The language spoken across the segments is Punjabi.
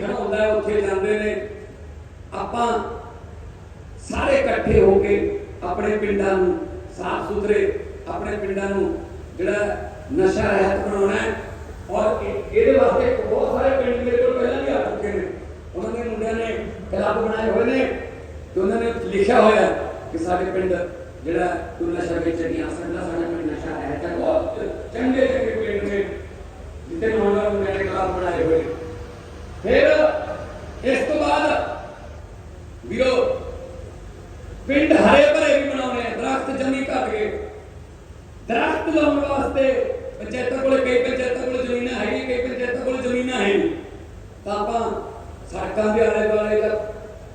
ਖੜਾ ਹੁੰਦਾ ਉੱਥੇ ਜਾਂਦੇ ਨੇ। ਆਪਾਂ ਸਾਰੇ ਇਕੱਠੇ ਹੋ ਕੇ ਆਪਣੇ ਪਿੰਡਾਂ ਨੂੰ ਸਾਫ਼ ਸੁਥਰੇ ਆਪਣੇ ਪਿੰਡਾਂ ਨੂੰ ਜਿਹੜਾ ਨਸ਼ਾ ਰਹਿਤ ਬਣਾਉਣਾ ਹੈ, ਔਰ ਇਹਦੇ ਵਾਸਤੇ ਬਹੁਤ ਸਾਰੇ ਪਿੰਡ ਮੇਰੇ ਕੋਲ ਪਹਿਲਾਂ ਵੀ ਆ ਚੁੱਕੇ ਨੇ। ਉਹਨਾਂ ਦੇ ਮੁੰਡਿਆਂ ਨੇ ਕਲੱਬ ਬਣਾਏ ਹੋਏ ਨੇ ਤੇ ਉਹਨਾਂ ਨੇ ਲਿਖਿਆ ਹੋਇਆ ਕਿ ਸਾਡੇ ਪਿੰਡ ਜਿਹੜਾ ਤੂੰ ਨਸ਼ਾ ਵੇਚਣ ਨਹੀਂ ਆ ਸਕਦਾ, ਸਾਡਾ ਪਿੰਡ ਨਸ਼ਾ ਹੈ। ਤਾਂ ਬਹੁਤ ਚੰਗੇ ਚੰਗੇ ਪਿੰਡ ਨੇ ਜਿੱਥੇ ਨੌਜਵਾਨ ਮੁੰਡਿਆਂ ਨੇ ਕਲੱਬ ਬਣਾਏ ਹੋਏ ਨੇ ਫਿਰ ਇਸ ਤੋਂ ਬਾਅਦ ਵੀਰੋ ਪਿੰਡ ਹਰੇ ਭਰੇ ਵੀ ਬਣਾਉਣੇ ਆ ਦਰਖਤ ਜਮੀ ਘਟ ਗਏ ਦਰਖਤ ਲਾਉਣ ਵਾਸਤੇ ਪੰਚਾਇਤਾਂ ਕੋਲੇ ਕਈ ਪੰਚਾਇਤਾਂ ਕੋਲੇ ਜ਼ਮੀਨਾਂ ਹੈਗੀਆਂ ਕਈ ਪੰਚਾਇਤਾਂ ਕੋਲੇ ਜ਼ਮੀਨਾਂ ਹੈ ਨਹੀਂ ਤਾਂ ਆਪਾਂ ਸੜਕਾਂ ਦੇ ਆਲੇ ਦੁਆਲੇ ਜਾਂ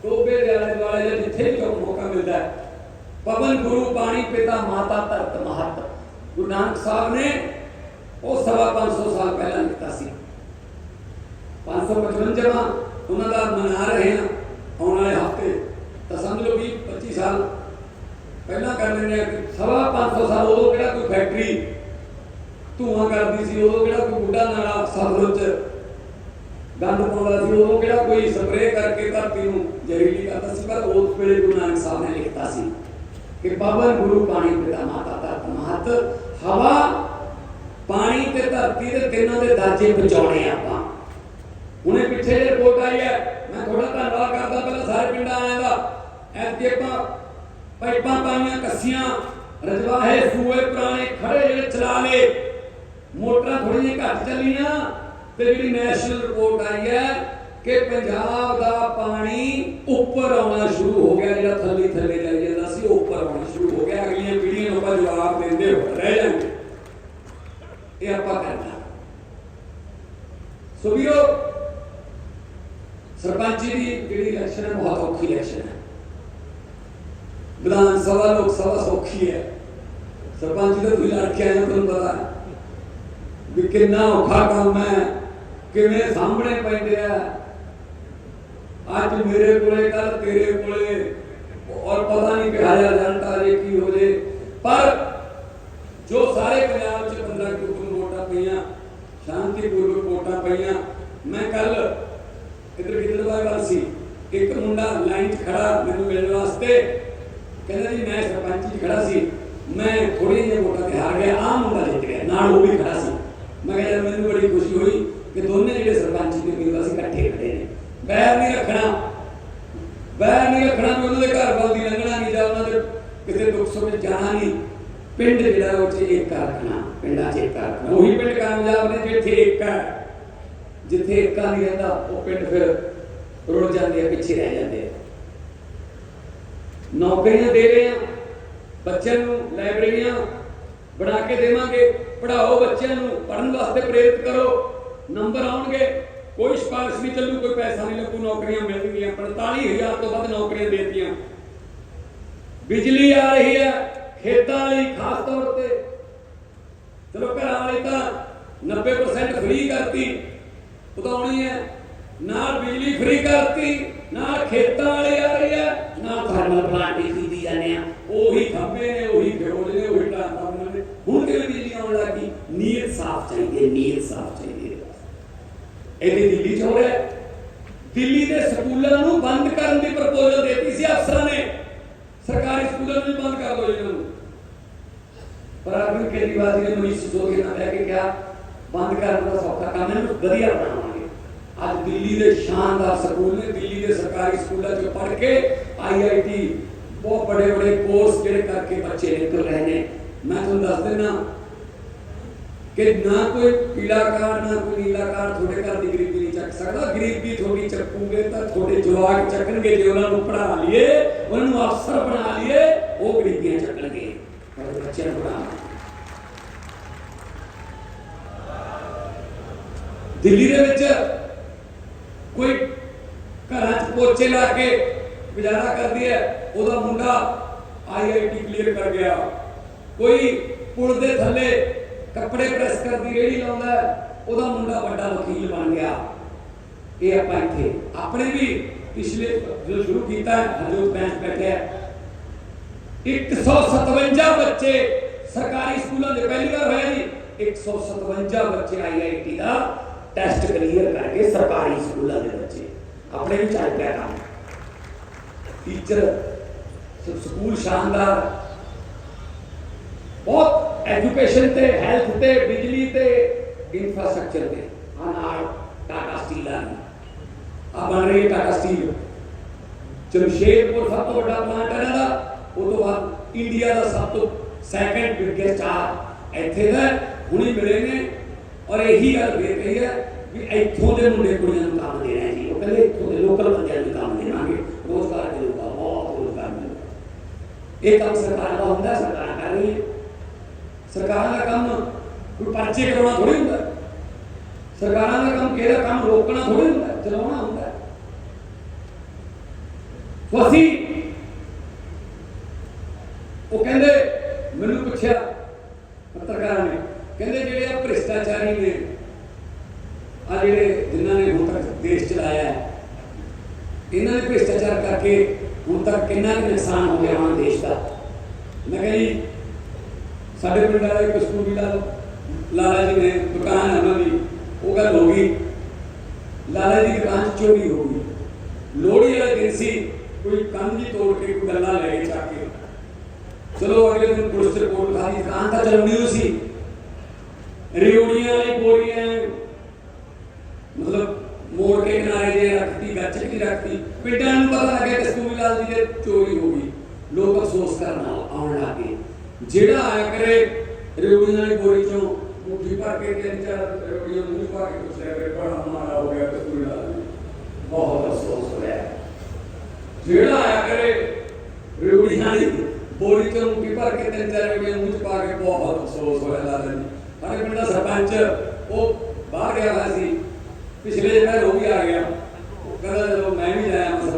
ਟੋਬੇ ਦੇ ਆਲੇ ਦੁਆਲੇ ਜਾਂ ਜਿੱਥੇ ਵੀ ਜੋ ਮੌਕਾ ਮਿਲਦਾ ਹੈ ਪਵਨ ਗੁਰੂ ਪਾਣੀ ਪਿਤਾ ਮਾਤਾ ਧਰਤ ਮਹਤ। ਗੁਰੂ ਨਾਨਕ ਸਾਹਿਬ ਨੇ ਉਹ ਸਵਾ 500 ਸਾਲ ਪਹਿਲਾਂ ਲਿਖਤਾ ਸੀ। 555ਵਾਂ ਉਹਨਾਂ ਦਾ ਮਨਾ ਰਹੇ ਹਾਂ, ਆਉਣ ਵਾਲੇ ਹਫ਼ਤੇ। ਤਾਂ ਸਮਝ ਲਓ ਵੀ 25 ਸਾਲ ਪਹਿਲਾਂ ਕਰ ਲੈਂਦੇ ਆ। ਕਿ ਸਵਾ 500 ਸਾਲ ਉਦੋਂ ਕਿਹੜਾ ਕੋਈ ਫੈਕਟਰੀ ਧੂਆਂ ਕਰਦੀ ਸੀ, ਉਦੋਂ ਕਿਹੜਾ ਕੋਈ ਬੁੱਢਾ ਨਾਲਾ ਸਫ਼ਰ ਚ ਗੰਦ ਪਾਉਂਦਾ ਸੀ, ਉਦੋਂ ਕਿਹੜਾ ਕੋਈ ਸਪਰੇਅ ਕਰਕੇ ਧਰਤੀ ਨੂੰ ਜ਼ਹਿਰੀਲੀ ਕਰਦਾ ਸੀ। ਪਰ ਉਸ ਵੇਲੇ ਗੁਰੂ ਨਾਨਕ ਸਾਹਿਬ ਨੇ ਲਿਖਤਾ ਸੀ। ਕਿ ਗੁਰੂ ਪਾਣੀ ਪਿਤਾ ਮਾਤਾ ਧਰਤ ਮਹਤ। ਹਵਾ, ਪਾਣੀ ਤੇ ਧਰਤੀ ਦੇ ਤਿੰਨਾਂ ਦੇ ਦਰਜੇ ਬਚਾਉਣੇ ਆਪਾਂ। ਹੁਣੇ ਪਿੱਛੇ ਜੇ ਰਿਪੋਰਟ ਆਈ ਹੈ। ਮੈਂ ਥੋੜਾ ਧੰਨਵਾਦ ਕਰਦਾ ਪਹਿਲਾਂ ਸਾਰੇ ਪਿੰਡਾਂ ਆਇਆਂ ਦਾ। ਐਤਕੀ ਆਪਾਂ ਪਾਈਪਾਂ ਪਾਈਆਂ, ਕੱਸੀਆਂ, ਰਜਵਾਹੇ, ਸੂਏ, ਪੁਰਾਣੇ ਖੜੇ ਜਿਹੜੇ ਚਲਾ ਲਏ ਮੋਟਰਾਂ ਥੋੜੀ ਜਿਹੀ ਘੱਟ ਚੱਲੀਆਂ। ਤੇ ਜਿਹੜੀ ਨੈਸ਼ਨਲ ਰਿਪੋਰਟ ਆਈ ਹੈ ਕਿ ਪੰਜਾਬ ਦਾ ਪਾਣੀ ਉੱਪਰ ਆਉਣਾ ਸ਼ੁਰੂ ਹੋ ਗਿਆ, ਜਿਹੜਾ ਥੱਲੇ ਥੱਲੇ ਜਾਈ ਜਾਂਦਾ ਸੀ ਉਹ ਉੱਪਰ ਆਉਣਾ ਸ਼ੁਰੂ ਹੋ ਗਿਆ ਅਗਲੀਆਂ ਪੀੜ੍ਹੀਆਂ ਨੂੰ ਆਪਾਂ ਜਵਾਬ ਦਿੰਦੇ ਹੋ ਰਹਿ ਜਾਣਗੇ ਇਹ ਆਪਾਂ ਕਰਨਾ ਸੋ ਵੀਰੋ ਸਰਪੰਚੀ ਦੀ ਜਿਹੜੀ ਇਲੈਕਸ਼ਨ ਹੈ ਬਹੁਤ ਔਖੀ ਇਲੈਕਸ਼ਨ ਹੈ ਵਿਧਾਨ ਸਭਾ ਲੋਕ ਸਭਾ ਸੌਖੀ ਹੈ ਸਰਪੰਚ ਦਾ ਤੁਸੀਂ ਲੜ ਕੇ ਆਏ ਹੋ ਤੁਹਾਨੂੰ ਪਤਾ ਹੈ ਵੀ ਕਿੰਨਾ ਔਖਾ ਕੰਮ ਹੈ ਕਿਵੇਂ ਸਾਹਮਣੇ ਪੈਂਦੇ ਆ ਅੱਜ ਮੇਰੇ ਕੋਲੇ ਕੱਲ ਤੇਰੇ ਕੋਲੇ ਔਰ ਪਤਾ ਨਹੀਂ ਕਿਹਾ ਜਾ ਜਾਣਦਾ ਜੇ ਕੀ ਹੋ ਜੇ ਪਰ ਜੋ ਸਾਰੇ ਪੰਜਾਬ 'ਚ 15 ਕਿਲੋ ਵੋਟਾਂ ਪਈਆਂ ਸ਼ਾਂਤੀਪੂਰਵਕ ਵੋਟਾਂ ਪਈਆਂ, ਮੈਂ ਕੱਲ ਇਧਰ ਗਿੱਦੜਬਾਹ ਵੱਲ ਸੀ, ਇੱਕ ਮੁੰਡਾ ਲਾਈਨ 'ਚ ਖੜਾ ਮੈਨੂੰ ਮਿਲਣ ਵਾਸਤੇ, ਕਹਿੰਦਾ ਜੀ ਮੈਂ ਸਰਪੰਚ 'ਚ ਖੜਾ ਸੀ, ਮੈਂ ਥੋੜੀ ਜਿਹੀ ਵੋਟਾਂ ਤੇ ਹਾਰ ਗਿਆ ਆ ਮੁੰਡਾ ਜਿੱਤ ਗਿਆ, ਨਾਲ ਉਹ ਵੀ ਖੜਾ ਸੀ। ਮੈਂ ਕਿਹਾ ਮੈਨੂੰ ਬੜੀ ਖੁਸ਼ੀ ਹੋਈ ਕਿ ਦੋਨੇ ਜਿਹੜੇ ਸਰਪੰਚ ਦੇ ਮੇਰੇ ਸੀ ਇਕੱਠੇ ਖੜੇ ਨੇ। ਬੈਰ ਨਹੀਂ ਰੱਖਣਾ, ਬੈਰ ਨਹੀਂ ਰੱਖਣਾ ਵੀ ਉਹਨਾਂ ਦੇ ਘਰ ਵੱਲ ਦੀ ਲੰਘਣਾ ਨਹੀਂ ਜਾਂ ਉਹਨਾਂ ਦੇ ਕਿਤੇ ਲੋਕ ਸੁੱਖ ਜਾਣਾ ਨਹੀਂ। ਪਿੰਡ ਜਿਹੜਾ ਉਹ ਚ ਇੱਕ ਰੱਖਣਾ, ਪਿੰਡਾਂ 'ਚ ਇੱਕ ਰੱਖਣਾ। ਉਹੀ ਪਿੰਡ ਕਾਮਯਾਬ ਨੇ ਜਿੱਥੇ ਇੱਕ ਹੈ। ਜਿੱਥੇ ਏਕਾ ਨਹੀਂ ਰਹਿੰਦਾ, ਉਹ ਪਿੰਡ ਫਿਰ ਰੁੜ ਜਾਂਦੇ ਆ, ਪਿੱਛੇ ਰਹਿ ਜਾਂਦੇ ਆ। ਨੌਕਰੀਆਂ ਦੇ ਰਹੇ ਆ, ਬੱਚਿਆਂ ਨੂੰ ਲਾਇਬ੍ਰੇਰੀਆਂ ਬਣਾ ਕੇ ਦੇਵਾਂਗੇ। ਪੜਾਓ ਬੱਚਿਆਂ ਨੂੰ ਪੜਨ ਵਾਸਤੇ ਪ੍ਰੇਰਿਤ ਕਰੋ। ਨੰਬਰ ਆਉਣਗੇ, ਕੋਈ ਸਿਫਾਰਿਸ਼ ਨਹੀਂ ਚੱਲੂ, ਕੋਈ ਪੈਸਾ ਨਹੀਂ ਲੱਗੂ, ਨੌਕਰੀਆਂ ਮਿਲਣਗੀਆਂ। 45000 ਤੋਂ ਵੱਧ ਨੌਕਰੀਆਂ ਦੇਤੀਆਂ। ਬਿਜਲੀ ਆ ਰਹੀ ਹੈ, ਖੇਤਾਂ ਲਈ ਖਾਸ ਤੌਰ ਤੇ। ਚਲੋ ਘਰਾਂ ਵਾਲੇ ਤਾਂ 90% ਫ੍ਰੀ ਕਰਤੀ ਉਤਾਉਣੀ ਹੈ ਨਾਲ ਬਿਜਲੀ ਫ੍ਰੀ ਕਰਤੀ ਨਾਲ ਖੇਤਾਂ ਵਾਲੇ ਆ ਰਹੀ ਹੈ ਨਾਲ ਥਰਮਲ ਪਲਾਂਟ ਹੀ ਖਰੀਦੀ ਜਾਂਦੇ ਆ। ਉਹੀ ਖੰਭੇ ਨੇ, ਉਹੀ ਫਿਰੋਜ਼ ਨੇ, ਉਹੀ ਟਰਾਂਸਫਾਰਮਰ ਨੇ। ਹੁਣ ਕਿਵੇਂ ਬਿਜਲੀ ਆਉਣ ਲੱਗੀ ਨੀਰ ਸਾਫ਼ ਚਾਹੀਦੀ ਨੀਰ ਸਾਫ਼ ਚਾਹੀਦੀ ਹੈ। ਦਿੱਲੀ ਚ ਹੋ ਰਿਹਾ ਦਿੱਲੀ ਦੇ ਸਕੂਲਾਂ ਨੂੰ ਬੰਦ ਕਰਨ ਦੀ ਪ੍ਰਪੋਜ਼ਲ ਦਿੱਤੀ ਸੀ ਅਫਸਰਾਂ ਨੇ ਸਰਕਾਰੀ ਸਕੂਲਾਂ ਨੂੰ ਵੀ ਬੰਦ ਕਰ ਦਿਓ ਇਹਨਾਂ ਨੂੰ ਪਰ ਅਰਵਿੰਦ ਕੇਜਰੀਵਾਲ ਜੀ ਨੇ ਮਨੀਸ਼ ਲੈ ਕੇ ਕਿਹਾ, ਬੰਦ ਕਰਨ ਦਾ ਸੌਖਾ ਕੰਮ ਹੈ ਇਹਨੂੰ ਵਧੀਆ ਬਣਾਵਾਂਗੇ। ਅੱਜ ਦਿੱਲੀ ਦੇ ਸ਼ਾਨਦਾਰ ਸਕੂਲ ਨੇ, ਦਿੱਲੀ ਦੇ ਸਰਕਾਰੀ ਸਕੂਲਾਂ 'ਚ ਪੜ੍ਹ ਕੇ ਆਈਆਈਟੀ ਬਹੁਤ ਵੱਡੇ ਵੱਡੇ ਕੋਰਸ ਜਿਹੜੇ ਕਰਕੇ ਬੱਚੇ ਨਿਕਲ ਰਹੇ ਨੇ। ਮੈਂ ਤੁਹਾਨੂੰ ਦੱਸ ਦਿੰਦਾ ਕਿ ਨਾ ਕੋਈ ਪੀਲਾ ਕਾਰਡ, ਨਾ ਕੋਈ ਨੀਲਾ ਕਾਰਡ ਤੁਹਾਡੇ ਘਰ ਦੀ ਗਰੀਬੀ ਨਹੀਂ ਚੱਕ ਸਕਦਾ। ਗਰੀਬੀ ਤੁਹਾਡੀ ਚੱਕੂਗੇ ਤਾਂ ਤੁਹਾਡੇ ਜਵਾਕ ਚੱਕਣਗੇ ਜੇ ਉਹਨਾਂ ਨੂੰ ਪੜ੍ਹਾ ਲਈਏ, ਉਹਨਾਂ ਨੂੰ ਅਫਸਰ ਬਣਾ ਲਈਏ, ਉਹ ਗਰੀਬੀਆਂ ਚੱਕਣਗੇ। ਬੱਚਿਆਂ ਨੂੰ ਪੜ੍ਹਾ ਦਿੱਲੀ ਦੇ ਵਿੱਚ ਕੋਈ ਘਰਾਂ 'ਚ ਪੋਚੇ ਲਾ ਕੇ ਗੁਜ਼ਾਰਾ ਕਰਦੀ ਹੈ, ਉਹਦਾ ਮੁੰਡਾ ਆਈਆਈਟੀ ਕਲੀਅਰ ਕਰ ਗਿਆ। ਕੋਈ ਪੁਲ ਦੇ ਥੱਲੇ ਕੱਪੜੇ ਪ੍ਰੈਸ ਕਰਦੀ ਰੇੜੀ ਲਾਉਂਦਾ ਉਹਦਾ ਮੁੰਡਾ ਵੱਡਾ ਵਕੀਲ ਬਣ ਗਿਆ। ਇਹ ਆਪਾਂ ਇੱਥੇ ਆਪਣੇ ਵੀ ਪਿਛਲੇ ਜੋ ਸ਼ੁਰੂ ਕੀਤਾ ਹੈ ਹਰਜੋਤ ਬੈਂਚ ਬੈਠਿਆ 157 ਬੱਚੇ ਸਰਕਾਰੀ ਸਕੂਲਾਂ ਦੇ ਪਹਿਲੀ ਵਾਰ ਹੋਇਆ ਜੀ। 157 ਬੱਚੇ ਆਈਆਈਟੀ ਦਾ ਟੈਸਟ ਕਲੀਅਰ ਕਰਕੇ ਸਰਕਾਰੀ ਸਕੂਲਾਂ ਦੇ ਬੱਚੇ ਆਪਣੇ ਵੀ ਚੱਲ ਪਿਆ ਕੰਮ ਟੀਚਰ ਸ- ਸਕੂਲ ਸ਼ਾਨਦਾਰ ਬਹੁਤ ਐਜੂਕੇਸ਼ਨ ਤੇ ਹੈਲਥ ਤੇ ਬਿਜਲੀ ਤੇ ਇਨਫਰਾਸਟ੍ਰਕਚਰ ਤੇ ਆ ਨਾਲ ਟਾਟਾ ਸਟੀਲ ਆ ਗਈ ਆ ਬਣ ਰਹੀ ਹੈ ਟਾਟਾ ਸਟੀਲ ਜਮਸ਼ੇਦਪੁਰ ਸਭ ਤੋਂ ਵੱਡਾ ਪਲਾਂਟ ਹੈ ਇਹਨਾਂ ਦਾ ਉਹ ਤੋਂ ਬਾਅਦ ਇੰਡੀਆ ਦਾ ਸਭ ਤੋਂ ਸੈਕੰਡ ਬਿਗੇਸਟ ਆ ਇੱਥੇ ਦਾ ਹੁਣੀ ਮਿਲੇ ਨੇ ਔਰ ਇਹੀ ਗੱਲ ਦੇ ਕਹੀ ਹੈ ਵੀ ਇੱਥੋਂ ਦੇ ਮੁੰਡੇ ਕੁੜੀਆਂ ਨੂੰ ਕੰਮ ਦੇਣਾ ਜੀ ਉਹ ਕਹਿੰਦੇ ਇੱਥੋਂ ਦੇ ਲੋਕਲ ਬੰਦਿਆਂ ਨੂੰ ਕੰਮ ਦੇਵਾਂਗੇ। ਰੋਜ਼ਗਾਰ ਮਿਲੂਗਾ ਬਹੁਤ ਰੋਜ਼ਗਾਰ ਮਿਲੂਗਾ ਇਹ ਕੰਮ ਸਰਕਾਰ ਦਾ ਹੁੰਦਾ, ਸਰਕਾਰ ਕਰ ਰਹੀ ਹੈ। ਸਰਕਾਰਾਂ ਦਾ ਕੰਮ ਕੋਈ ਪਰਚੇ ਕਰਾਉਣਾ ਥੋੜੀ ਹੁੰਦਾ। ਸਰਕਾਰਾਂ ਦਾ ਕੰਮ ਕਿਹਦਾ ਕੰਮ ਰੋਕਣਾ ਥੋੜੀ ਹੁੰਦਾ, ਚਲਾਉਣਾ ਹੁੰਦਾ। ਸੋ ਅਸੀਂ ਉਹ ਕਹਿੰਦੇ, ਮੈਨੂੰ ਪੁੱਛਿਆ ਪੱਤਰਕਾਰਾਂ ਨੇ, ਕਹਿੰਦੇ ਜਿਹੜੇ ਭ੍ਰਿਸ਼ਟਾਚਾਰੀ ਨੇ ਆ ਜਿਹੜੇ ਜਿਨ੍ਹਾਂ ਨੇ ਹੁਣ ਤੱਕ ਦੇਸ਼ ਚਲਾਇਆ ਹੈ, ਇਹਨਾਂ ਨੇ ਭ੍ਰਿਸ਼ਟਾਚਾਰ ਕਰਕੇ ਹੁਣ ਤੱਕ ਕਿੰਨਾ ਕੁ ਨੁਕਸਾਨ ਹੋ ਗਿਆ ਹੋਣਾ ਦੇਸ਼ ਦਾ ਮੈਂ ਕਿਹਾ ਜੀ ਸਾਡੇ ਪਿੰਡ ਵਾਲਾ ਇੱਕ ਸਕੂਲ ਦਾ ਲਾਲਾ ਜੀ ਨੇ ਦੁਕਾਨ ਹੈ ਉਹਨਾਂ ਦੀ ਉਹ ਗੱਲ ਹੋ ਗਈ ਲਾਲਾ ਜੀ ਦੀ ਦੁਕਾਨ 'ਚ ਚੋਰੀ ਹੋ ਗਈ ਲੋਹੜੀ ਵਾਲਾ ਦਿਨ ਸੀ ਕੋਈ ਕੰਨ ਜੀ ਤੋੜ ਕੇ ਕੋਈ ਗੱਲਾਂ ਲੈ ਗਏ ਚੱਕ ਕੇ ਚਲੋ ਅਗਲੇ ਦਿਨ ਪੁਲਿਸ ਰਿਪੋਰਟ ਖਾਲੀ ਦੁਕਾਨ ਤਾਂ ਚੱਲਣੀ ਹੋ ਸੀ ਰਿਉੜੀਆਂ ਵਾਲੀ ਬੋਰੀਆਂ, ਮਤਲਬ ਮੋੜ ਕੇ ਕਿਨਾਰੇ ਜੇ ਰੱਖਤੀ ਗੱਚ ਕੇ ਰੱਖਤੀ। ਪਿੰਡਾਂ ਨੂੰ ਪਤਾ ਲੱਗਿਆ ਕਿ ਸਕੂਲ ਲਾਲ ਜੀ ਦੇ ਚੋਰੀ ਹੋ ਗਈ। ਲੋਕ ਅਫਸੋਸ ਕਰਨ ਆਉਣ ਲੱਗੇ ਜਿਹੜਾ ਆਇਆ ਕਰੇ ਰਿਉੜੀਆਂ ਵਾਲੀ ਬੋਰੀ ਚੋਂ, ਮੁੱਠੀ ਭਰ ਕੇ ਤਿੰਨ ਚਾਰ ਰਿਉੜੀਆਂ ਮੂੰਹ 'ਚ ਪਾ ਕੇ ਪੁੱਛਿਆ ਕਿ ਬੜਾ ਮਾਰਾ ਹੋ ਗਿਆ ਸਕੂਲ ਲਾਲ ਬਹੁਤ ਅਫਸੋਸ ਹੋਇਆ। ਜਿਹੜਾ ਆਇਆ ਕਰੇ ਰਿਉੜੀਆਂ ਦੀ ਬੋਰੀ ਚੋਂ ਮੁੱਠੀ ਭਰ ਕੇ ਤਿੰਨ ਚਾਰ ਰਿਉੜੀਆਂ ਮੂੰਹ 'ਚ ਪਾ ਕੇ, ਬਹੁਤ ਅਫਸੋਸ ਹੋਇਆ ਲਾਲ ਜੀ। ਸਾਡੇ ਪਿੰਡ ਦਾ ਸਰਪੰਚ, ਉਹ ਬਾਹਰ ਗਿਆ ਹੋਇਆ ਸੀ। ਪਿਛਲੇ ਜਿਹੜਾ ਉਹ ਵੀ ਆ ਗਿਆ। ਉਹ ਕਹਿੰਦਾ ਜਦੋਂ ਮੈਂ ਵੀ ਆਇਆ ਮੈਂ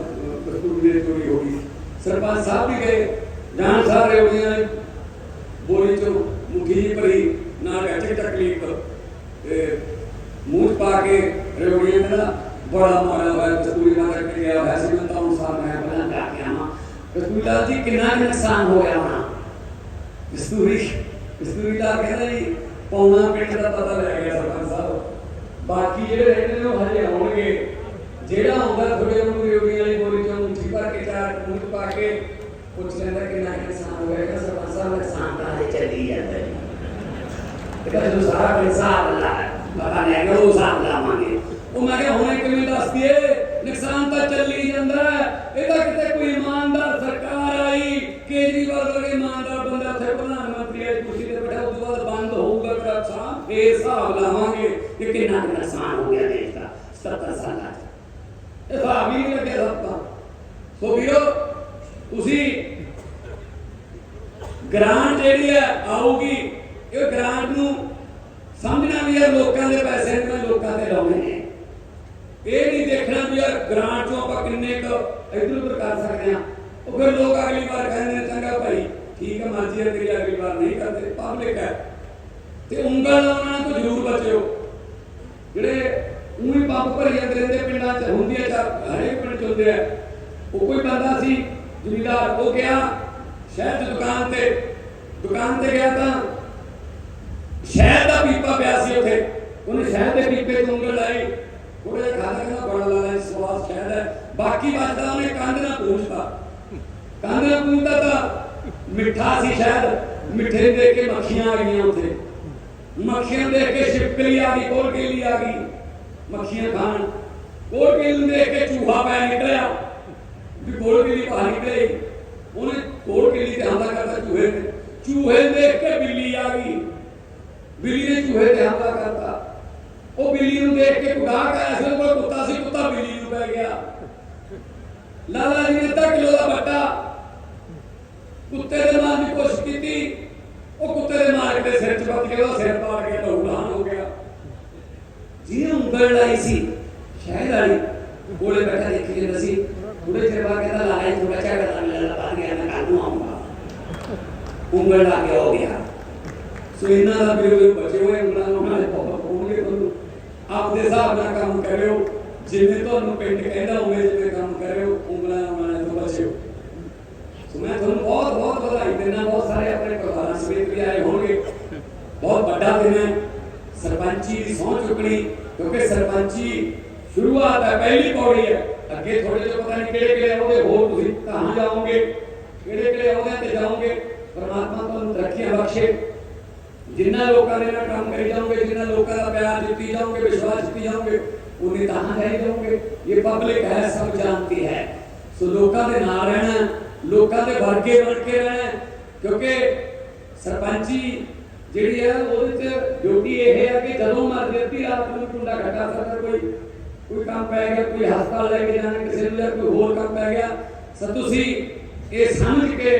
ਸਕੂਲ ਚੋਰੀ ਹੋ ਗਈ। ਸਰਪੰਚ ਸਾਹਿਬ ਵੀ ਗਏ। ਜਾਨ ਸਾਹਿਬ ਰੇਵੜੀਆਂ ਨੇ ਬੋਰੀ ਚੋਂ ਮੁੱਠੀ ਭਰੀ ਨਾਲ ਗੱਚ ਤਕਲੀਫ। ਤੇ ਮੂੰਹ 'ਚ ਪਾ ਕੇ ਰੇਵੜੀਆਂ ਕਹਿੰਦਾ, ਬੜਾ ਮਾਰਿਆ ਹੋਇਆ ਕਸਤੂਰੀ ਨਾਲ ਰੱਖ ਗਿਆ ਹੋਇਆ? ਸੀ ਮੈਂ ਤਾਂ ਅਨੁਸਾਰ ਮੈਂ ਪਹਿਲਾਂ ਕੇ ਆਵਾਂ। ਕਸਤੂਰੀ ਲਾਲ ਜੀ, ਕਿੰਨਾ ਕੁ ਨੁਕਸਾਨ ਹੋ ਗਿਆ ਹੋਣਾ? ਕਸਤੂਰੀ ਕਸਤੂਰੀ ਲਾਲ ਕਹਿੰਦਾ ਜੀ ਪੌਣਾ ਪਿੰਡ ਦਾ ਪਤਾ ਲੈ ਗਿਆ ਸਰਪੰਚ ਸਾਹਿਬ। ਬਾਕੀ ਜਿਹੜੇ ਰਹਿੰਦੇ ਨੇ ਉਹ ਹਜੇ ਆਉਣਗੇ। ਜਿਹੜਾ ਆਉਂਦਾ ਥੋੜੇ ਉਹਨੂੰ ਰੇਵੜੀਆਂ ਵਾਲੀ ਬੋਰੀ ਚੋਂ ਮੁੱਠੀ ਭਰ ਕੇ ਚਾਰ ਮੂੰਹ ਪਾ ਕੇ ਪੁੱਛ ਲੈਂਦਾ ਕਿੰਨਾ ਕੁ ਨੁਕਸਾਨ ਹੋ ਕਿ ਸਰਪੰਚ ਸਾਹਿਬ ਨੁਕਸਾਨ ਤਾਂ ਹਜੇ ਚੱਲੀ ਜਾਂਦਾ ਤੇ ਕਹਿੰਦਾ ਜੋ ਸਾਰਾ ਕੁਝ ਲਾ ਪਤਾ ਨਹੀਂ ਕਿ ਉਹ ਹਿਸਾਬ ਲਾਵਾਂਗੇ। ਉਹ ਮੈਂ ਕਿਹਾ, ਹੁਣੇ ਕਿਵੇਂ ਦੱਸ ਦਈਏ? ਨੁਕਸਾਨ ਤਾਂ ਚੱਲੀ ਜਾਂਦਾ। ਇਹਦਾ ਕਿਤੇ ਕੋਈ ਇਮਾਨਦਾਰ ਸਰਕਾਰ ਆਈ, ਕੇਜਰੀਵਾਲ ਵਰਗੇ ਇਮਾਨਦਾਰ ਬੰਦਾ ਉੱਥੇ ਪ੍ਰਧਾਨ ਮੰਤਰੀ ਦੀ ਕੁਰਸੀ ਤੇ ਬੈਠਾ, ਉਸ ਤੋਂ ਬਾਅਦ ਬੰਦ ਹੋਊਗਾ ਕਿ ਨੁਕਸਾਨ ਫੇਰ ਹਿਸਾਬ ਲਾਵਾਂਗੇ ਕਿ ਕਿੰਨਾ ਕੁ ਨੁਕਸਾਨ ਹੋ ਗਿਆ ਦੇਸ਼ ਦਾ 70 ਸਾਲਾਂ 'ਚ। ਇਹ ਹਿਸਾਬ ਹੀ ਨਹੀਂ ਲੱਗਿਆ ਸਭ ਸੋ ਵੀਰੋ, ਤੁਸੀਂ ਗ੍ਰਾਂਟ ਜਿਹੜੀ ਹੈ ਆਊਗੀ, ਇਹ ਗ੍ਰਾਂਟ ਨੂੰ ਸਮਝਣਾ ਵੀ ਹੈ ਲੋਕਾਂ ਦੇ ਪੈਸੇ ਨੇ ਲੋਕਾਂ ਤੇ ਲਾਉਣੇ ਨੇ। ਇਹ ਨਹੀਂ ਦੇਖਣਾ ਵੀ ਯਾਰ ਗ੍ਰਾਂਟ ਚੋਂ ਆਪਾਂ ਕਿੰਨੇ ਕੁ ਇੱਧਰ ਉੱਧਰ ਕਰ ਸਕਦੇ ਆ ਉਹ ਫਿਰ ਲੋਕ ਅਗਲੀ ਵਾਰ ਕਹਿੰਦੇ ਨੇ, ਚੰਗਾ ਭਾਈ ਠੀਕ ਹੈ, ਮਰਜ਼ੀ ਹੈ, ਤੇਰੀ ਅਗਲੀ ਵਾਰ ਨਹੀਂ ਕਰਦੇ ਪਬਲਿਕ ਹੈ। ਤੇ ਉਂਗਲ ਲਾਉਣਾ ਤੋਂ ਜ਼ਰੂਰ ਬਚਿਓ ਜਿਹੜੇ ਉਹੀ ਪੰਪ ਭਰੀ ਜਾਂਦੇ ਰਹਿੰਦੇ ਪਿੰਡਾਂ 'ਚ ਹੁੰਦੀ ਹੈ ਚਾਰ ਹਰੇਕ ਪਿੰਡ 'ਚ ਹੁੰਦੇ ਆ, ਉਹ ਕੋਈ ਬੰਦਾ ਸੀ, ਜ਼ਿਮੀਦਾਰ, ਉਹ ਗਿਆ ਸ਼ਹਿਰ 'ਚ ਦੁਕਾਨ ਤੇ। ਦੁਕਾਨ ਤੇ ਗਿਆ ਤਾਂ ਸ਼ਹਿਰ ਦਾ ਪੀਪਾ ਪਿਆ ਸੀ ਉੱਥੇ। ਉਹਨੇ ਸ਼ਹਿਰ ਦੇ ਪੀਪੇ ਤੋਂ ਉਂਗਲ ਲਾਈ। ਥੋੜਾ ਜਿਹਾ ਕਹਿੰਦਾ, ਬੜਾ ਲਾ ਲੈ ਸਵਾਦ ਸ਼ਹਿਦ ਹੈ। ਬਾਕੀ ਬਚਦਾ ਉਹਨੇ ਕੰਧ ਨਾਲ ਪੂੰਝਤਾ। ਕੰਧ ਨਾਲ ਪੂੰਝਤਾ ਤਾਂ ਮਿੱਠਾ ਸੀ ਸ਼ਹਿਦ ਮਿੱਠੇ ਨੂੰ ਦੇਖ ਕੇ ਮੱਖੀਆਂ ਆ ਗਈਆਂ ਉੱਥੇ ਮੱਖੀਆਂ ਦੇਖ ਕੇ ਛਿਪਕਲੀ ਆ ਗਈ ਕੋਲ ਕੇਲੀ ਆ ਗਈ ਮੱਖੀਆਂ ਖਾਣ ਕੋਲ ਕੇਲੀ ਨੂੰ ਦੇਖ ਕੇ ਚੂਹਾ ਪੈ ਨਿਕਲਿਆ ਵੀ ਕੋਲ ਕੇਲੀ ਬਾਹਰ ਨਿਕਲੇ ਉਹਨੇ ਕੋਲ ਕੇਲੀ ਤੇ ਹਮਲਾ ਕਰਤਾ ਚੂਹੇ ਨੇ ਚੂਹੇ ਨੂੰ ਦੇਖ ਕੇ ਬਿੱਲੀ ਆ ਗਈ ਬਿੱਲੀ ਨੇ ਚੂਹੇ ਤੇ ਹਮਲਾ ਕਰਤਾ ਉਹ ਬਿੱਲੀ ਨੂੰ ਦੇਖ ਕੇ ਕੁੜਾ ਆਇਆ ਸੀ ਉਹਦੇ ਕੋਲ ਕੁੱਤਾ ਸੀ ਕੁੱਤਾ ਬਿੱਲੀ ਨੂੰ ਪੈ ਗਿਆ ਲਾਲਾ ਜੀ ਨੇ ਅੱਧਾ ਕਿਲੋ ਦਾ ਬੱਟਾ ਕੁੱਤੇ ਦੇ ਮਾਰਨ ਦੀ ਕੋਸ਼ਿਸ਼ ਕੀਤੀ। ਉਹ ਕੁੱਤੇ ਦੇ ਮਾਰ ਕੇ ਸਿਰ 'ਚ ਵੱਜ ਗਿਆ ਸਿਰ ਪਾੜ ਗਿਆ ਲਹੂ ਲਹਾਨ ਹੋ ਗਿਆ। ਜਿਹਨੇ ਉਂਗਲ ਲਾਈ ਸੀ, ਸ਼ਹਿਦ ਵਾਲੀ ਕੋਲੇ ਬੈਠਾ ਦੇਖੀ ਜਾਂਦਾ ਸੀ ਥੋੜੇ ਚਿਰ ਬਾਅਦ ਕਹਿੰਦਾ ਲਾਲਾ ਥੋੜਾ ਚਾਹ ਬਤਾ ਮਿਲਣ ਲੱਗਾ ਗਿਆ, ਮੈਂ ਕੱਲ ਨੂੰ ਆਉਂਗਾ ਉਂਗਲ ਲਾ ਕੇ ਹੋ ਗਿਆ। ਸੋ ਇਹਨਾਂ ਦਾ ਵੀ ਬਚੇ ਹੋਏ ਉਂਗਲਾਂ ਨੂੰ ਉਹਨਾਂ ਪਾਪਾ ਪਾਉਣਗੇ ਤੁਹਾਨੂੰ। ਆਪਦੇ ਹਿਸਾਬ ਨਾਲ ਕੰਮ ਕਰਿਓ। ਜਿਵੇਂ ਤੁਹਾਨੂੰ ਪਿੰਡ ਕਹਿੰਦਾ ਹੋਵੇ ਜਿਵੇਂ ਕੰਮ ਕਰਿਓ। ਉਂਗਲਾਂ ਉਹਨਾਂ ਤੋਂ ਬਚਿਓ ਮੈਂ ਤੁਹਾਨੂੰ ਬਹੁਤ ਬਹੁਤ ਵਧਾਈ ਦਿੰਦਾ ਬਹੁਤ ਸਾਰੇ ਆਪਣੇ ਪਰਿਵਾਰਾਂ ਸਮੇਤ ਵੀ ਆਏ ਹੋਣਗੇ ਬਹੁਤ ਵੱਡਾ ਦਿਨ ਹੈ ਸਰਪੰਚੀ ਦੀ ਸਹੁੰ ਚੁੱਕਣੀ ਕਿਉਂਕਿ ਸਰਪੰਚੀ ਸ਼ੁਰੂਆਤ ਹੈ ਪਹਿਲੀ ਪੌੜੀ ਹੈ ਅੱਗੇ ਥੋੜੇ ਜਿਹਾ ਪਤਾ ਨਹੀਂ ਕਿਹੜੇ ਕਿਹੜੇ ਆਉਂਦੇ ਹੋਰ ਤੁਸੀਂ ਕਹਾਂ ਜਾਓਗੇ ਕਿਹੜੇ ਕਿਹੜੇ ਆਉਂਦੇ ਤੇ ਜਾਓਗੇ ਪਰਮਾਤਮਾ ਤੁਹਾਨੂੰ ਤਰੱਕੀਆਂ ਬਖਸ਼ੇ ਜਿੰਨਾ ਲੋਕਾਂ ਦੇ ਨਾਲ ਕੰਮ ਕਰੀ ਜਾਓਗੇ ਜਿੰਨਾ ਲੋਕਾਂ ਦਾ ਪਿਆਰ ਜਿੱਤੀ ਜਾਓਗੇ ਵਿਸ਼ਵਾਸ ਜਿੱਤੀ ਜਾਓਗੇ ਉਹਨੇ ਤਾਂ ਰਹਿ ਜਾਓਗੇ ਇਹ ਪਬਲਿਕ ਹੈ ਸਭ ਜਾਣਦੀ ਹੈ ਸੋ ਲੋਕਾਂ ਦੇ ਨਾਲ ਰਹਿਣਾ ਲੋਕਾਂ ਦੇ ਵਰਗੇ ਬਣ ਕੇ ਰਹਿਣਾ ਕਿਉਂਕਿ ਸਰਪੰਚੀ ਜਿਹੜੀ ਹੈ, ਉਹਦੇ ਚ ਡਿਊਟੀ ਇਹ ਹੈ ਕਿ ਜਦੋਂ ਮਰਜ਼ੀ ਅੱਧੀ ਰਾਤ ਨੂੰ ਟੁੰਡਾ ਘਟਾ ਸਕਦਾ, ਕੋਈ ਕੋਈ ਕੰਮ ਪੈ ਗਿਆ, ਕੋਈ ਹਸਪਤਾਲ ਲੈ ਕੇ ਜਾਣਾ, ਕਿਸੇ ਨੂੰ ਕੋਈ ਹੋਰ ਕੰਮ ਪੈ ਗਿਆ। ਸੋ ਤੁਸੀਂ ਇਹ ਸਮਝ ਕੇ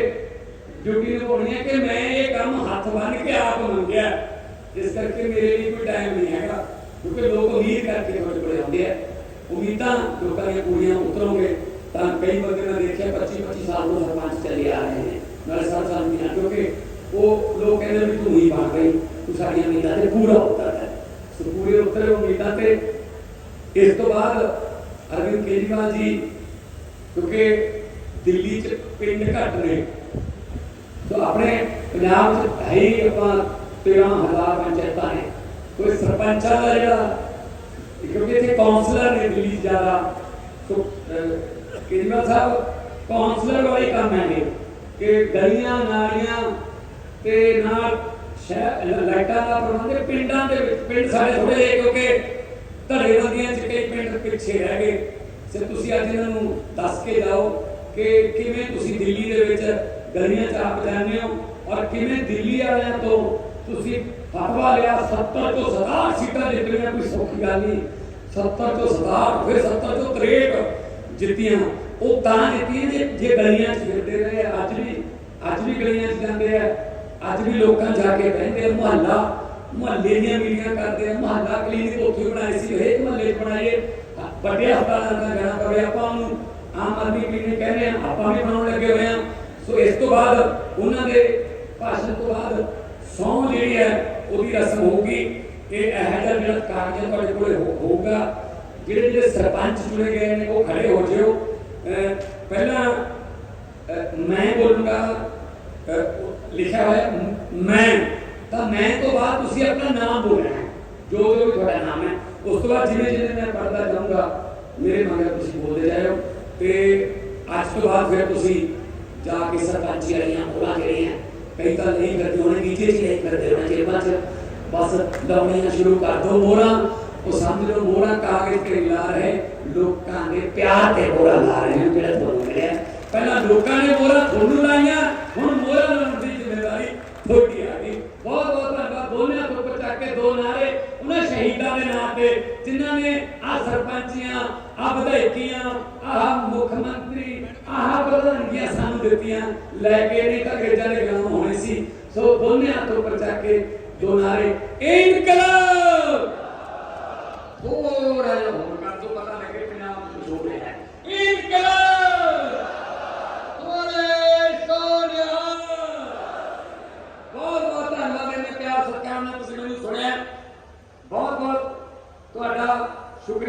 ਡਿਊਟੀ ਨਿਭਾਉਣੀ ਹੈ ਕਿ ਮੈਂ ਇਹ ਕੰਮ ਹੱਥ ਬੰਨ ਕੇ ਆਪ ਮੰਗਿਆ ਇਸ ਕਰਕੇ ਮੇਰੇ ਲਈ ਕੋਈ ਟਾਈਮ ਨਹੀਂ ਹੈਗਾ, ਕਿਉਂਕਿ ਲੋਕ ਉਮੀਦ ਕਰਕੇ ਤੁਹਾਡੇ ਕੋਲੇ ਆਉਂਦੇ ਆ। ਉਮੀਦਾਂ ਲੋਕਾਂ ਦੀਆਂ ਪੂਰੀਆਂ ਉਤਰੋਗੇ। ਤਾਂ ਕਈ ਬੰਦੇ ਮੈਂ ਦੇਖਿਆ 25 25 ਸਾਲ ਤੋਂ ਸਰਪੰਚ ਚੱਲੇ ਆ ਰਹੇ ਨੇ ਨਾਲੇ ਸਾਲ ਸਾਲ ਨਹੀਂ ਕਿਉਂਕਿ ਉਹ ਲੋਕ ਕਹਿੰਦੇ ਵੀ ਤੂੰ ਹੀ ਬਣ ਗਈ ਤੂੰ ਸਾਡੀਆਂ ਉਮੀਦਾਂ ਤੇ ਪੂਰਾ ਉਤਰ ਹੈ ਸੋ ਪੂਰੇ ਉਤਰੇ ਉਮੀਦਾਂ ਤੇ ਇਸ ਤੋਂ ਬਾਅਦ ਅਰਵਿੰਦ ਕੇਜਰੀਵਾਲ ਜੀ ਕਿਉਂਕਿ ਦਿੱਲੀ 'ਚ ਪਿੰਡ ਘੱਟ ਨੇ ਸੋ ਆਪਣੇ ਪੰਜਾਬ 'ਚ ਹੈ ਹੀ ਆਪਾਂ 13000 ਪੰਚਾਇਤਾਂ ਨੇ ਕੋਈ ਸਰਪੰਚਾਂ ਦਾ ਜਿਹੜਾ ਕਿਉਂਕਿ ਇੱਥੇ ਕਾਉਂਸਲਰ ਨੇ ਦਿੱਲੀ 'ਚ ਜ਼ਿਆਦਾ ਸੋ ਅਹ, ਕੇਜਰੀਵਾਲ ਸਾਹਿਬ ਕਾਉਂਸਲਰ ਵਾਲੇ ਕੰਮ ਹੈਗੇ ਕਿ ਗਲੀਆਂ, ਨਾਲੀਆਂ ਤੇ ਨਾਲ ਸ਼ਹਿਰ ਲਾਈਟਾਂ ਦਾ ਪ੍ਰਬੰਧ ਪਿੰਡਾਂ ਦੇ ਵਿੱਚ, ਪਿੰਡ ਸਾਡੇ ਥੋੜੇ ਕਿਉਂਕਿ ਧੜੇ ਨਦੀਆਂ 'ਚ ਕਈ ਪਿੰਡ ਪਿੱਛੇ ਰਹਿ ਗਏ। ਤੇ ਤੁਸੀਂ ਅੱਜ ਇਹਨਾਂ ਨੂੰ ਦੱਸ ਕੇ ਜਾਓ ਕਿ ਕਿਵੇਂ ਤੁਸੀਂ ਦਿੱਲੀ ਦੇ ਵਿੱਚ ਗਲੀਆਂ 'ਚ ਆਪ ਜਾਂਦੇ ਹੋ ਔਰ ਕਿਵੇਂ ਦਿੱਲੀ ਵਾਲਿਆਂ ਤੋਂ ਤੁਸੀਂ ਫਤਵਾ ਲਿਆ 70 ਤੋਂ 67 ਸੀਟਾਂ ਜਿੱਤਣੀਆਂ ਕੋਈ ਸੌਖੀ ਗੱਲ ਨਹੀਂ। 70 ਤੋਂ 67 ਫਿਰ 70 ਤੋਂ 63 ਜਿੱਤੀਆਂ ਉਹ ਤਾਂ ਜਿੱਤੀਆਂ ਜੇ ਜੇ ਗਲੀਆਂ 'ਚ ਫਿਰਦੇ ਰਹੇ ਅੱਜ ਵੀ ਅੱਜ ਵੀ ਗਲੀਆਂ 'ਚ ਜਾਂਦੇ ਆ। ਅੱਜ ਵੀ ਲੋਕਾਂ ਜਾ ਕੇ ਬਹਿੰਦੇ ਮੁਹੱਲਾ ਮੁਹੱਲੇ ਦੀਆਂ ਮੀਟਿੰਗਾਂ ਕਰਦੇ ਆ। ਮੁਹੱਲਾ ਕਲੀਨਿਕ ਉੱਥੇ ਬਣਾਏ ਸੀ। ਹਰੇਕ ਮੁਹੱਲੇ 'ਚ ਬਣਾਏ। ਵੱਡੇ ਹਸਪਤਾਲਾਂ ਦਾ ਜਾਣਾ ਪਵੇ। ਆਪਾਂ ਉਹਨੂੰ ਆਮ ਆਦਮੀ ਕਲੀਨਿਕ ਕਹਿੰਦੇ ਆ, ਆਪਾਂ ਵੀ ਬਣਾਉਣ ਲੱਗੇ ਹੋਏ ਆ। ਸੋ ਇਸ ਤੋਂ ਬਾਅਦ ਉਹਨਾਂ ਦੇ ਭਾਸ਼ਣ ਤੋਂ ਬਾਅਦ ਸੌਂ ਜਿਹੜੀ ਹੈ, ਉਹਦੀ ਰਸਮ ਹੋਊਗੀ। ਕਿ ਇਹ ਜਿਹਾ ਜਿਹੜਾ ਕਾਗਜ਼ ਤੁਹਾਡੇ ਕੋਲੇ ਹੋਊਗਾ। ਜਿਹੜੇ ਜਿਹੜੇ ਸਰਪੰਚ ਚੁਣੇ ਗਏ ਨੇ, ਉਹ ਖੜੇ ਹੋ ਜਿਓ ਅਹ ਪਹਿਲਾਂ, ਅਹ ਮੈਂ ਬੋਲੂੰਗਾ, ਅਹ ਉਹ ਲਿਖਿਆ ਹੋਇਆ ਮ- ਮੈਂ। ਤਾਂ ਮੈਂ ਤੋਂ ਬਾਅਦ ਤੁਸੀਂ ਆਪਣਾ ਨਾਮ ਬੋਲਣਾ ਹੈ, ਜੋ ਜੋ ਵੀ ਤੁਹਾਡਾ ਨਾਮ ਹੈ। ਉਸ ਤੋਂ ਬਾਅਦ ਜਿਵੇਂ ਜਿਵੇਂ ਮੈਂ ਪੜਦਾ ਜਾਊਂਗਾ, ਮੇਰੇ ਮਗਰ ਤੁਸੀਂ ਬੋਲਦੇ ਜਾਇਓ। ਤੇ ਅੱਜ ਤੋਂ ਬਾਅਦ ਫਿਰ ਤੁਸੀਂ ਜਾ ਕੇ ਸਰਪੰਚੀ ਵਾਲੀਆਂ ਬੋਲਾਂ ਜਿਹੜੀਆਂ ਕਈ ਤਾਂ ਨਹੀਂ ਕਰਦੇ ਹੋਣੇ ਨੀਚੇ ਜੀ ਨਹੀਂ ਕਰਦੇ ਹੋਣੇ ਜੇਬਾਂ 'ਚ। ਬਸ ਲਾਉਣੀਆਂ ਸ਼ੁਰੂ ਕਰ ਦੋ ਮੋਹਰਾਂ। ਉਹ ਸਮਝ ਲਓ ਮੋਹਰਾਂ ਕਾਗਜ਼ ਤੇ ਲਾ ਰਹੇ, ਲੋਕਾਂ ਦੇ ਪਿਆਰ ਤੇ ਮੋਹਰਾਂ ਲਾ ਰਹੇ ਨੇ, ਜਿਹੜਾ ਤੁਹਾਨੂੰ ਮਿਲਿਆ। ਪਹਿਲਾਂ ਲੋਕਾਂ ਨੇ ਮੋਹਰਾਂ ਤੁਹਾਨੂੰ ਲਾਈਆਂ, ਹੁਣ ਮੋਹਰਾਂ ਲਾਉਣ ਦੀ ਜ਼ਿੰਮੇਵਾਰੀ ਤੁਹਾਡੀ ਆ ਗਈ। ਬਹੁਤ ਬਹੁਤ ਧੰਨਵਾਦ। ਦੋਨਿਆਂ ਤੋਂ ਉੱਪਰ ਕੇ ਦੋ ਨਾਰੇ। ਉਹਨਾਂ ਸ਼ਹੀਦਾਂ ਦੇ ਨਾਂ ਤੇ ਜਿਨ੍ਹਾਂ ਨੇ ਆ ਸਰਪੰਚੀਆਂ, ਆ ਵਿਧਾਇਕੀਆਂ ਆ ਮੁੱਖ ਮੰਤਰੀ, ਆਹ ਪ੍ਰਧਾਨਗੀਆਂ ਸਾਨੂੰ ਦਿੱਤੀਆਂ। ਲੈ ਕੇ ਨਹੀਂ ਤਾਂ ਗਿਰਜਾ ਦੇ ਗਰਾਮ ਹੋਣੇ ਸੀ। ਸੋ ਦੋਨਿਆਂ ਤੋਂ ਉੱਪਰ ਕੇ ਦੋ ਨਾਰੇ। ਇਨਕਲਾਬ! ਥੋੜਾ ਜਿਹਾ ਹੋਰ ਕਰ ਦੋ ਪਤਾ ਲੱਗੇ ਪੰਜਾਬ ਚ ਹੋ ਰਿਹਾ ਹੈ। ਇਨਕਲਾਬ! ਬੋਲੇ ਸੋਨਿਆ ਬਹੁਤ ਬਹੁਤ ਧੰਨਵਾਦ ਇਹਨੇ ਪਿਆਰ ਸਤਿਕਾਰ ਨਾਲ ਤੁਸੀਂ ਮੈਨੂੰ ਸੁਣਿਆ। ਬਹੁਤ ਬਹੁਤ ਤੁਹਾਡਾ ਸ਼ੁਕਰੀਆ।